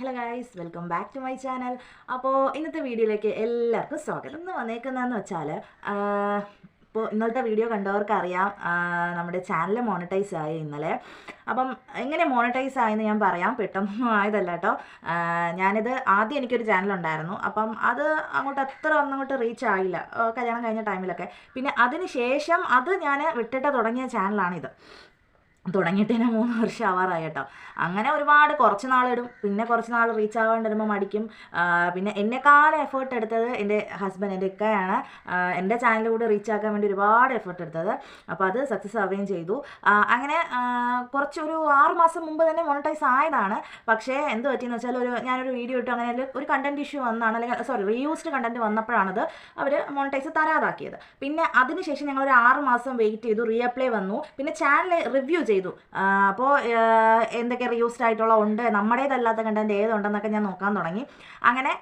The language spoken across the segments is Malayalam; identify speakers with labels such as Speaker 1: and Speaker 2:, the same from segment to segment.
Speaker 1: Hello guys welcome back to my channel അപ്പോൾ ഇന്നത്തെ വീഡിയോയിലേക്ക് എല്ലാവർക്കും സ്വാഗതം. ഇന്ന് വന്നേക്കുന്നതെന്ന് വെച്ചാൽ ഇപ്പോൾ ഇന്നത്തെ വീഡിയോ കണ്ടവർക്കറിയാം നമ്മുടെ ചാനൽ മോണിറ്റൈസ് ആയി ഇന്നലെ. അപ്പം എങ്ങനെ മോണിറ്റൈസ് ആയെന്ന് ഞാൻ പറയാം. പെട്ടെന്ന് ആയതല്ല കേട്ടോ ഞാനിത് ആദ്യം എനിക്കൊരു ചാനൽ ഉണ്ടായിരുന്നു. അപ്പം അത് അങ്ങോട്ട് അത്ര ഒന്നങ്ങോട്ട് റീച്ച് ആയില്ല. കല്യാണം കഴിഞ്ഞ ടൈമിലൊക്കെ പിന്നെ അതിന് ശേഷം അത് ഞാൻ വിട്ടിട്ട് തുടങ്ങിയ ചാനലാണിത് തുടങ്ങിയിട്ട് തന്നെ മൂന്ന് വർഷം ആവാറായി കേട്ടോ. അങ്ങനെ ഒരുപാട് കുറച്ച് നാളിടും. പിന്നെ കുറച്ച് നാൾ റീച്ച് ആവാണ്ട് വരുമ്പോൾ മടിക്കും. പിന്നെ എന്നെക്കാളും എഫേർട്ട് എടുത്തത് എന്റെ ഹസ്ബൻഡ് എന്റെ ഇക്കയാണ്. എന്റെ ചാനൽ റീച്ച് ആക്കാൻ വേണ്ടി ഒരുപാട് എഫേർട്ട് എടുത്തത്. അപ്പോൾ അത് സക്സസ് ആവുകയും ചെയ്തു. അങ്ങനെ കുറച്ചൊരു ആറ് മാസം മുമ്പ് തന്നെ മോണിറ്റൈസ് ആയതാണ്. പക്ഷേ എന്ത് പറ്റിയെന്ന് വെച്ചാൽ ഒരു ഞാനൊരു വീഡിയോ ഇട്ടു. അങ്ങനെ ഒരു- കണ്ടന്റ് ഇഷ്യൂ വന്നാണ്. അല്ലെങ്കിൽ സോറി റീയൂസ്ഡ് കണ്ടന്റ് വന്നപ്പോഴാണത് അവർ മോണിറ്റൈസ് തരാതാക്കിയത്. പിന്നെ അതിനുശേഷം ഞങ്ങൾ ഒരു ആറ് മാസം വെയിറ്റ് ചെയ്തു. റീഅപ്ലൈ വന്നു. പിന്നെ ചാനൽ റിവ്യൂ ചെയ്തു. അപ്പോൾ എന്തൊക്കെ റീയൂസ്ഡ് ആയിട്ടുള്ള ഉണ്ട് നമ്മുടേതല്ലാത്ത കണ്ടന്റ് ഏതുണ്ടെന്നൊക്കെ ഞാൻ നോക്കാൻ തുടങ്ങി. അങ്ങനെ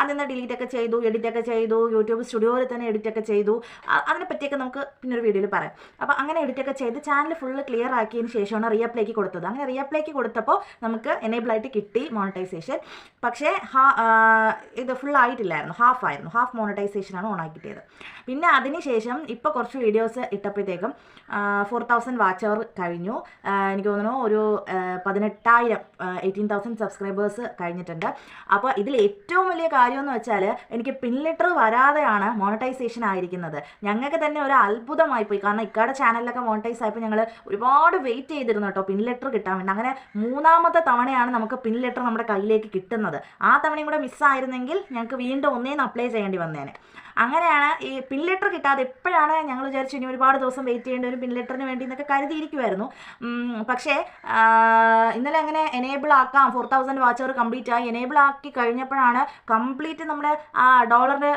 Speaker 1: അതിൽ നിന്ന് ഡിലീറ്റൊക്കെ ചെയ്തു എഡിറ്റൊക്കെ ചെയ്തു യൂട്യൂബ് സ്റ്റുഡിയോയിൽ തന്നെ എഡിറ്റൊക്കെ ചെയ്തു. അതിനെപ്പറ്റിയൊക്കെ അതിനെ പറ്റിയൊക്കെ നമുക്ക് പിന്നെ ഒരു വീഡിയോയിൽ പറയാം. അപ്പോൾ അങ്ങനെ എഡിറ്റൊക്കെ ചെയ്ത് ചാനൽ ഫുള്ള് ക്ലിയർ ആക്കിയതിന് ശേഷമാണ് റീഅപ്ലൈക്ക് കൊടുത്തത്. അങ്ങനെ റീഅപ്ലൈക്ക് കൊടുത്തപ്പോൾ നമുക്ക് എനേബിളായിട്ട് കിട്ടി മോണിറ്റൈസേഷൻ പക്ഷേ ഹാ ഇത് ഫുൾ ആയിട്ടില്ലായിരുന്നു. ഹാഫ് ആയിരുന്നു. ഹാഫ് മോണിറ്റൈസേഷനാണ് ഓൺ ആക്കി കിട്ടിയത്. പിന്നെ അതിനുശേഷം ഇപ്പോൾ കുറച്ച് വീഡിയോസ് ഇട്ടപ്പോഴത്തേക്കും ഫോർ തൗസൻഡ് വാച്ച് അവർ കഴിഞ്ഞു. ആ, എനിക്ക് തോന്നുന്നു ഒരു പതിനെട്ടായിരം എയ്റ്റീൻ തൗസൻഡ് സബ്സ്ക്രൈബേഴ്സ് കഴിഞ്ഞിട്ടുണ്ട്. അപ്പോൾ ഇതിൽ ഏറ്റവും വലിയ കാര്യം എന്ന് വെച്ചാൽ എനിക്ക് പിൻ ലെറ്റർ വരാതെയാണ് മോണിറ്റൈസേഷൻ ആയിരിക്കുന്നത്. ഞങ്ങൾക്ക് തന്നെ ഒരു അത്ഭുതമായി പോയി. കാരണം ഇക്കാടെ ചാനലിലൊക്കെ മോണിറ്റൈസ് ആയപ്പോൾ ഞങ്ങൾ ഒരുപാട് വെയിറ്റ് ചെയ്തിരുന്നു കേട്ടോ പിൻ ലെറ്റർ കിട്ടാൻ വേണ്ടി. അങ്ങനെ മൂന്നാമത്തെ തവണയാണ് നമുക്ക് പിൻ ലെറ്റർ നമ്മുടെ കയ്യിലേക്ക് കിട്ടുന്നത്. ആ തവണയും കൂടെ മിസ്സായിരുന്നെങ്കിൽ ഞങ്ങൾക്ക് വീണ്ടും ഒന്നേന്ന് അപ്ലൈ ചെയ്യേണ്ടി വന്നേനെ. അങ്ങനെയാണ് ഈ പിൻ ലെറ്റർ കിട്ടാതെ എപ്പോഴാണ് ഞങ്ങൾ വിചാരിച്ചു ഇനി ഒരുപാട് ദിവസം വെയിറ്റ് ചെയ്യേണ്ട ഒരു പിൻ ലെറ്ററിന് വേണ്ടി എന്നൊക്കെ കരുതിയിരിക്കുമായിരുന്നു പക്ഷേ ഇന്നലെ അങ്ങനെ എനേബിൾ ആക്കാം? ഫോർ തൗസൻഡ് വാച്ചർ കംപ്ലീറ്റ് ആയി. എനേബിൾ ആക്കി കഴിഞ്ഞപ്പോഴാണ് കംപ്ലീറ്റ് നമ്മുടെ ആ ഡോളറിന്റെ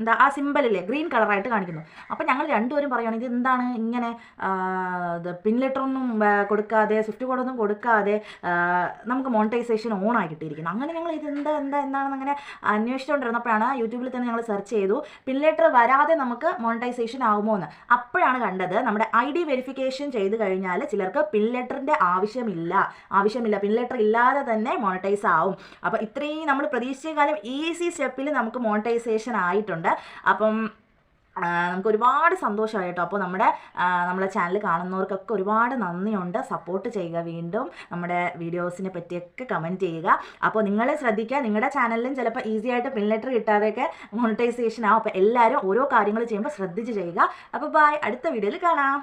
Speaker 1: എന്താ ആ സിമ്പലില്ലേ ഗ്രീൻ കളറായിട്ട് കാണിക്കുന്നു. അപ്പോൾ ഞങ്ങൾ രണ്ടുപേരും പറയുകയാണെങ്കിൽ എന്താണ് ഇങ്ങനെ പിൻ ലെറ്ററൊന്നും കൊടുക്കാതെ സ്വിഫ്റ്റ് കോഡൊന്നും കൊടുക്കാതെ നമുക്ക് മോണിറ്റൈസേഷൻ ഓൺ കിട്ടിയിരിക്കുന്നു. അങ്ങനെ ഞങ്ങൾ ഇത് എന്താ എന്താ എന്താണെന്ന് അങ്ങനെ അന്വേഷിച്ചുകൊണ്ടിരുന്നപ്പോഴാണ് യൂട്യൂബിൽ തന്നെ ഞങ്ങൾ സെർച്ച് ചെയ്തു പിൻ ലെറ്റർ വരാതെ നമുക്ക് മോണിറ്റൈസേഷൻ ആകുമോ എന്ന്. അപ്പോഴാണ് കണ്ടത് നമ്മുടെ ഐ ഡി വെരിഫിക്കേഷൻ ചെയ്ത് കഴിഞ്ഞാൽ ചിലർക്ക് പിൻ ലെറ്ററിന്റെ ആവശ്യമില്ല. ആവശ്യമില്ല പിൻ ലെറ്റർ ഇല്ലാതെ തന്നെ മോണിറ്റൈസ് ആവും. അപ്പോൾ ഇത്രയും നമ്മൾ പ്രതീക്ഷിച്ച കാലം ഈസി സ്റ്റെപ്പിൽ നമുക്ക് മോണിറ്റൈസേഷൻ ആയിട്ടുണ്ട്. അപ്പം നമുക്ക് ഒരുപാട് സന്തോഷമായി കേട്ടോ. അപ്പോൾ നമ്മുടെ നമ്മുടെ ചാനൽ കാണുന്നവർക്കൊക്കെ ഒരുപാട് നന്ദിയുണ്ട്. സപ്പോർട്ട് ചെയ്യുക വീണ്ടും. നമ്മുടെ വീഡിയോസിനെ പറ്റിയൊക്കെ കമന്റ് ചെയ്യുക. അപ്പോൾ നിങ്ങൾ ശ്രദ്ധിക്കുക നിങ്ങളുടെ ചാനലിലും ചിലപ്പോൾ ഈസി ആയിട്ട് പിൻ ലെറ്റർ കിട്ടാതെയൊക്കെ മോണിറ്റൈസേഷൻ ആവും. അപ്പോൾ എല്ലാവരും ഓരോ കാര്യങ്ങൾ ചെയ്യുമ്പോൾ ശ്രദ്ധിച്ച് ചെയ്യുക. അപ്പോൾ ബായ് അടുത്ത വീഡിയോയിൽ കാണാം.